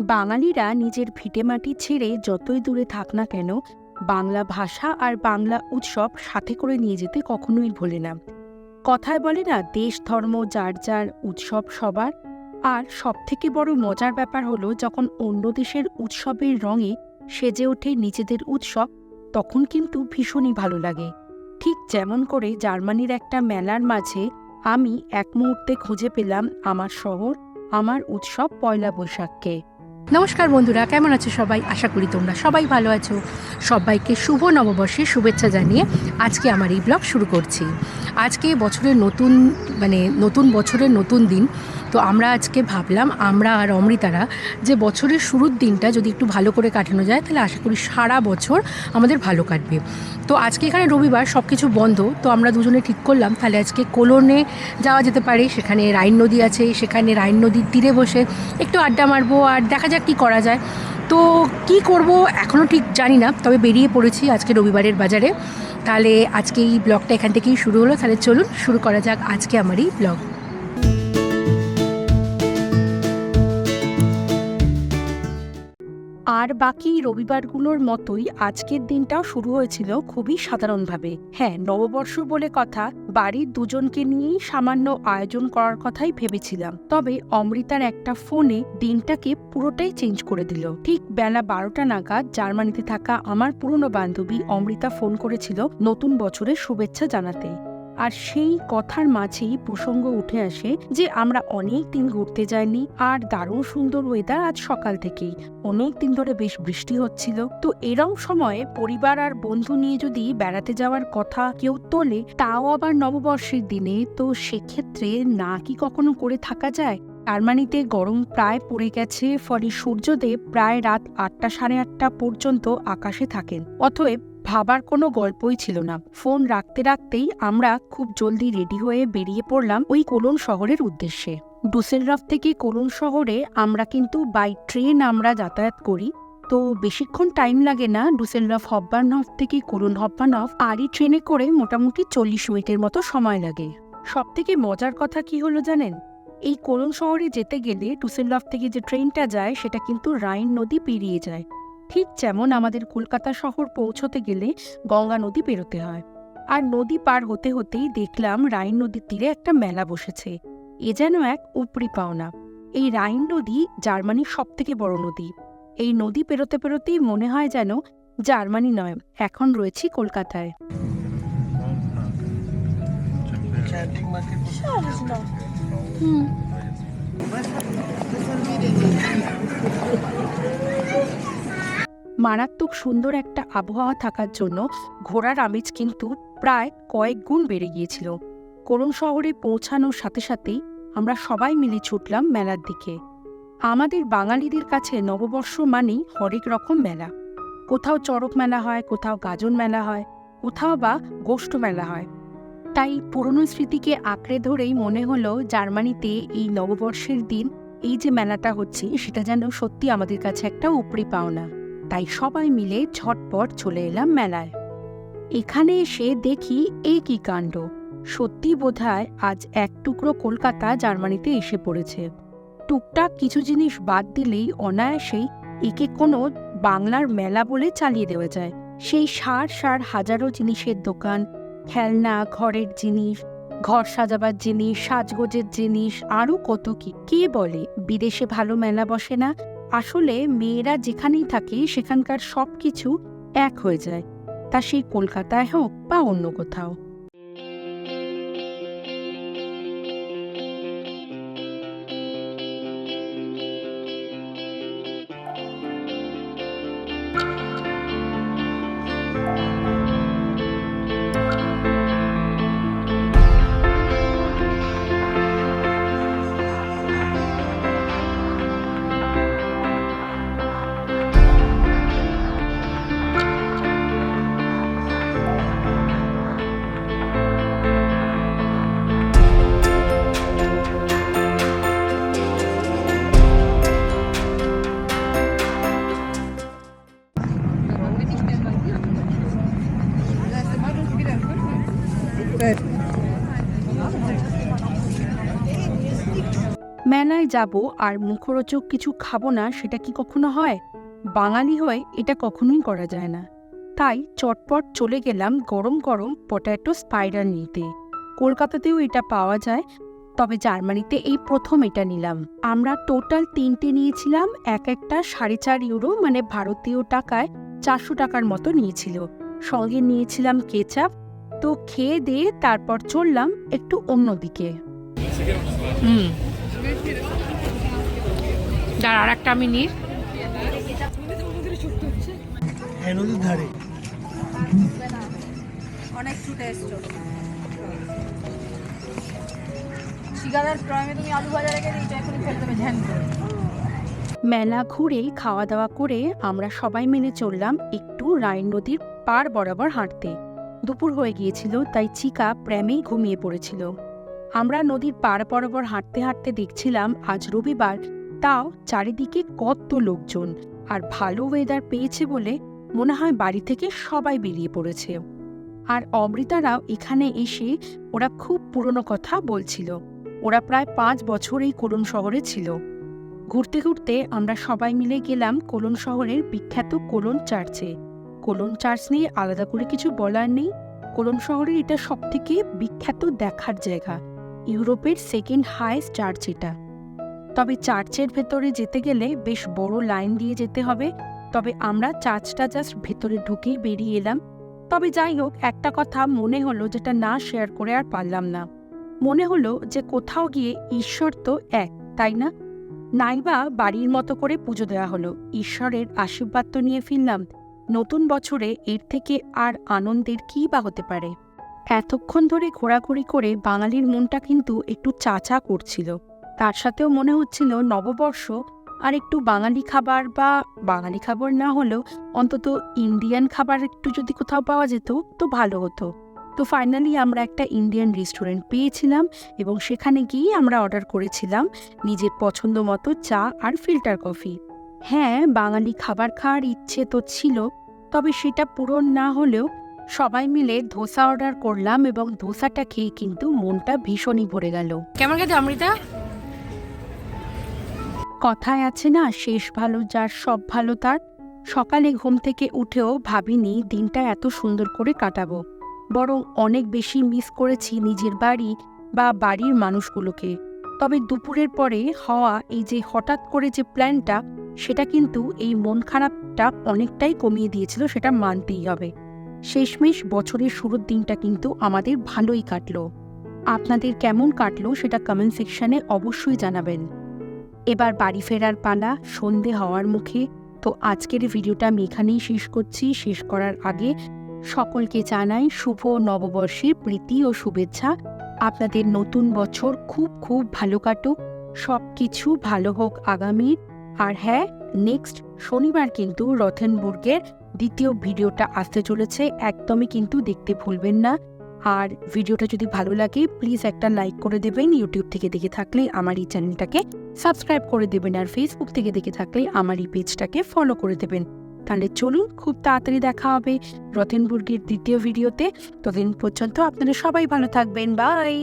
বাঙালিরা নিজের ভিটেমাটি ছেড়ে যতই দূরে থাক না কেন বাংলা ভাষা আর বাংলা উৎসব সাথে করে নিয়ে যেতে কখনোই ভোলে না। কথায় বলে না, দেশ, ধর্ম, যার যার উৎসব সবার। আর সবথেকে বড় মজার ব্যাপার হলো, যখন অন্য দেশের উৎসবের রঙে সেজে ওঠে নিজেদের উৎসব, তখন কিন্তু ভীষণই ভালো লাগে। ঠিক যেমন করে জার্মানির একটা মেলার মাঝে আমি এক মুহূর্তে খুঁজে পেলাম আমার শহর, আমার উৎসব পয়লা বৈশাখকে। নমস্কার বন্ধুরা, কেমন আছো সবাই? আশা করি তোমরা সবাই ভালো আছো। সবাইকে শুভ নববর্ষের শুভেচ্ছা জানিয়ে আজকে আমার এই ব্লগ শুরু করছি। আজকে বছরের নতুন মানে নতুন বছরের নতুন দিন তো আমরা আজকে ভাবলাম, আমরা আর অমৃতারা যে বছরের শুরুর দিনটা যদি একটু ভালো করে কাটানো যায়, তাহলে আশা করি সারা বছর আমাদের ভালো কাটবে। তো আজকে এখানে রবিবার সব কিছু বন্ধ, তো আমরা দুজনে ঠিক করলাম, তাহলে আজকে কোলনে যাওয়া যেতে পারে, সেখানে রাইন নদী আছে, সেখানে রাইন নদীর তীরে বসে একটু আড্ডা মারবো আর দেখা যাক কী করা যায়। তো কি করব এখনও ঠিক জানি না, তবে বেরিয়ে পড়েছি আজকে রবিবারের বাজারে। তাহলে আজকে এই ব্লগটা এখান থেকেই শুরু হলো, তাহলে চলুন শুরু করা যাক আজকে আমার এই ব্লগ। আর বাকি রবিবারগুলোর মতোই আজকের দিনটাও শুরু হয়েছিল খুবই সাধারণভাবে। হ্যাঁ নববর্ষ বলে কথা, বাড়ির দুজনকে নিয়েই সামান্য আয়োজন করার কথাই ভেবেছিলাম। তবে অমৃতার একটা ফোনে দিনটাকে পুরোটাই চেঞ্জ করে দিল। ঠিক বেলা বারোটা নাগাদ জার্মানিতে থাকা আমার পুরনো বান্ধবী অমৃতা ফোন করেছিল নতুন বছরের শুভেচ্ছা জানাতে। আর সেই কথার মাঝেই প্রসঙ্গ উঠে আসে যে আমরা অনেক দিন ঘুরতে যাইনি আর দারুণ সুন্দর ওয়েদার আজ সকাল থেকেই। অনেক দিন ধরে বেশ বৃষ্টি হচ্ছিল। তো এরম সময়ে পরিবার আর বন্ধু নিয়ে যদি বেড়াতে যাওয়ার কথা কেউ তোলে, তাও আবার নববর্ষের দিনে, তো সেক্ষেত্রে না কি কখনো করে থাকা যায়? জার্মানিতে গরম প্রায় পড়ে গেছে, ফলে সূর্যদেব প্রায় রাত আটটা সাড়ে আটটা পর্যন্ত আকাশে থাকেন। অতএব ভাবার কোনো গল্পই ছিল না। ফোন রাখতে রাখতেই আমরা খুব জলদি রেডি হয়ে বেরিয়ে পড়লাম ওই কোলন শহরের উদ্দেশ্যে। ডুসেলরফ থেকে কোলন শহরে আমরা কিন্তু বাই ট্রেন আমরা যাতায়াত করি। তো বেশিক্ষণ টাইম লাগে না ডুসেলরফ হব্বানহফ থেকে কোলন হব্বানহফ আর এই ট্রেনে করে মোটামুটি চল্লিশ মিনিটের মতো সময় লাগে। সব থেকে মজার কথা কি হলো জানেন? এই কোলন শহরে যেতে গেলে ডুসেলরফ থেকে যে ট্রেনটা যায় সেটা কিন্তু রাইন নদী পেরিয়ে যায়। ঠিক যেমন আমাদের কলকাতা শহর পৌঁছতে গেলে গঙ্গা নদী পেরোতে হয়। আর নদী পার হতে হতেই দেখলাম রাইন নদীর তীরে একটা মেলা বসেছে। এ যেন এক উপরি পাওনা। এই রাইন নদী জার্মানির সব থেকে বড় নদী। এই নদী পেরোতে পেরোতেই মনে হয় যেন জার্মানি নয় এখন রয়েছি কলকাতায়। মারাত্মক সুন্দর একটা আবহাওয়া থাকার জন্য ঘোড়ার আমেজ কিন্তু প্রায় কয়েক গুণ বেড়ে গিয়েছিল। করুণ শহরে পৌঁছানোর সাথে সাথেই আমরা সবাই মিলে ছুটলাম মেলার দিকে। আমাদের বাঙালিদের কাছে নববর্ষ মানেই হরেক রকম মেলা। কোথাও চড়ক মেলা হয়, কোথাও গাজন মেলা হয়, কোথাও বা গোষ্ঠ মেলা হয়। তাই পুরনো স্মৃতিকে আঁকড়ে ধরেই মনে হলো জার্মানিতে এই নববর্ষের দিন এই যে মেলাটা হচ্ছে, সেটা যেন সত্যি আমাদের কাছে একটা উপরি পাওনা। তাই সবাই মিলে ঝটপট চলে এলাম মেলায়। এখানে এসে দেখি এই কি কাণ্ড। সত্যি বোধহয় আজ এক টুকরো কলকাতা জার্মানিতে এসে পড়েছে। টুকটাক কিছু জিনিস বাদ দিলেই অনায়াসেই একে কোনো বাংলার মেলা বলে চালিয়ে দেওয়া যায়। সেই সার সার হাজারো জিনিসের দোকান, খেলনা, ঘরের জিনিস, ঘর সাজাবার জিনিস, সাজগোজের জিনিস আরও কত কি। কে বলে, বিদেশে ভালো মেলা বসে না? আসলে মেয়েরা যেখানেই থাকে, সেখানকার সব কিছু এক হয়ে যায়। তা সেই কলকাতায় হোক বা অন্য কোথাও। মেলায় যাব আর মুখরোচক কিছু খাব না, সেটা কি কখনো হয়? বাঙালি হয় এটা কখনোই করা যায় না। তাই চটপট চলে গেলাম গরম গরম পটেটো স্পাইডার নিতে। কলকাতাতেও এটা পাওয়া যায়, তবে জার্মানিতে এই প্রথম এটা নিলাম। আমরা টোটাল তিনটে নিয়েছিলাম, এক একটা সাড়ে চার ইউরো মানে ভারতীয় টাকায় চারশো টাকার মতো নিয়েছিল। সঙ্গে নিয়েছিলাম কেচাপ তো খেয়ে দিয়ে তারপর চললাম একটু অন্যদিকে হুম। দাঁড়া আর একটা আমি নিই। হ্যাঁ ধারে। অনেক ছুটে এসছো। শিকারের ট্রমে তুমি আলু ভাজা রেখে দিয়েছ এখনই ফেলে দেবে ঝ্যান করে। মেলা ঘুরে খাওয়া দাওয়া করে আমরা সবাই মিলে চললাম একটু রাইন নদীর পার বরাবর হাঁটতে। দুপুর হয়ে গিয়েছিল, তাই চিকা প্রেমেই ঘুমিয়ে পড়েছিল। আমরা নদীর পার বরাবর হাঁটতে হাঁটতে দেখছিলাম, আজ রবিবার, তাও চারিদিকে কত লোকজন, আর ভালো ওয়েদার পেয়েছে বলে মনে হয় বাড়ি থেকে সবাই বেরিয়ে পড়েছে। আর অমৃতারাও এখানে এসে ওরা খুব পুরনো কথা বলছিল। ওরা প্রায় পাঁচ বছর এই কোলন শহরে ছিল। ঘুরতে ঘুরতে আমরা সবাই মিলে গেলাম কোলন শহরের বিখ্যাত কোলন চার্চে। কোলন চার্চ নিয়ে আলাদা করে কিছু বলার নেই। কোলন শহরের এটা সবথেকে বিখ্যাত দেখার জায়গা, ইউরোপের সেকেন্ড হাইস্ট চার্চ এটা। তবে চার্চের ভেতরে যেতে গেলে বেশ বড় লাইন দিয়ে যেতে হবে। তবে আমরা চার্চটা জাস্ট ভেতরে ঢুকেই বেরিয়ে এলাম। তবে যাই হোক একটা কথা মনে হলো যেটা না শেয়ার করে আর পারলাম না। মনে হলো যে কোথাও গিয়ে ঈশ্বর তো এক, তাই না? নাইবা বাড়ির মতো করে পুজো দেওয়া হলো। ঈশ্বরের আশীর্বাদ তো নিয়ে ফিরলাম। নতুন বছরে এর থেকে আর আনন্দের কী বা হতে পারে? এতক্ষণ ধরে ঘোরাঘুরি করে বাঙালির মনটা কিন্তু একটু চাচা করছিল। তার সাথেও মনে হচ্ছিল নববর্ষ আর একটু বাঙালি খাবার বা বাঙালি খাবার না হলেও অন্তত ইন্ডিয়ান খাবার একটু যদি কোথাও পাওয়া যেত, তো ভালো হতো। তো ফাইনালি আমরা একটা ইন্ডিয়ান রেস্টুরেন্ট পেয়েছিলাম এবং সেখানে গিয়ে আমরা অর্ডার করেছিলাম নিজের পছন্দ মতো চা আর ফিল্টার কফি। হ্যাঁ বাঙালি খাবার খাওয়ার ইচ্ছে তো ছিল তবে সেটা পূরণ না হলেও সবাই মিলে ধোসা অর্ডার করলাম এবং ধোসাটা খেয়ে কিন্তু মনটা ভীষণই ভরে গেল। কেমন গেছে অমৃতা? কথায় আছে না শেষ ভালো যার সব ভালো তার। সকালে ঘুম থেকে উঠেও ভাবিনি দিনটা এত সুন্দর করে কাটাবো। বরং অনেক বেশি মিস করেছি নিজের বাড়ি বা বাড়ির মানুষগুলোকে। তবে দুপুরের পরে হওয়া এই যে হঠাৎ করে যে প্ল্যানটা সেটা কিন্তু এই মন খারাপটা অনেকটাই কমিয়ে দিয়েছিল, সেটা মানতেই হবে। শেষমেশ বছরের শুরুর দিনটা কিন্তু আমাদের ভালোই কাটলো। আপনাদের কেমন কাটলো সেটা কমেন্ট সেকশনে অবশ্যই জানাবেন। এবার বাড়ি ফেরার পালা, সন্ধে হওয়ার মুখে। তো আজকের ভিডিওটা আমি এখানেই শেষ করছি, শেষ করার আগে সকলকে জানাই শুভ নববর্ষের প্রীতি ও শুভেচ্ছা। আপনাদের নতুন বছর খুব খুব ভালো কাটুক। সব কিছু ভালো হোক আগামীর। আর হ্যাঁ নেক্সট শনিবার কিন্তু রথেনবুর্গের দ্বিতীয় ভিডিওটা আসতে চলেছে, একদমই কিন্তু দেখতে ভুলবেন না। আর ভিডিওটা যদি ভালো লাগে প্লিজ একটা লাইক করে দেবেন ইউটিউব থেকে দেখে থাকলে আমার এই চ্যানেলটাকে সাবস্ক্রাইব করে দেবেন আর ফেসবুক থেকে দেখে থাকলে আমার এই পেজটাকে ফলো করে দেবেন। তাহলে চলুন, খুব তাড়াতাড়ি দেখা হবে রতেনবুর্গের দ্বিতীয় ভিডিওতে। ততদিন পর্যন্ত আপনারা সবাই ভালো থাকবেন বাই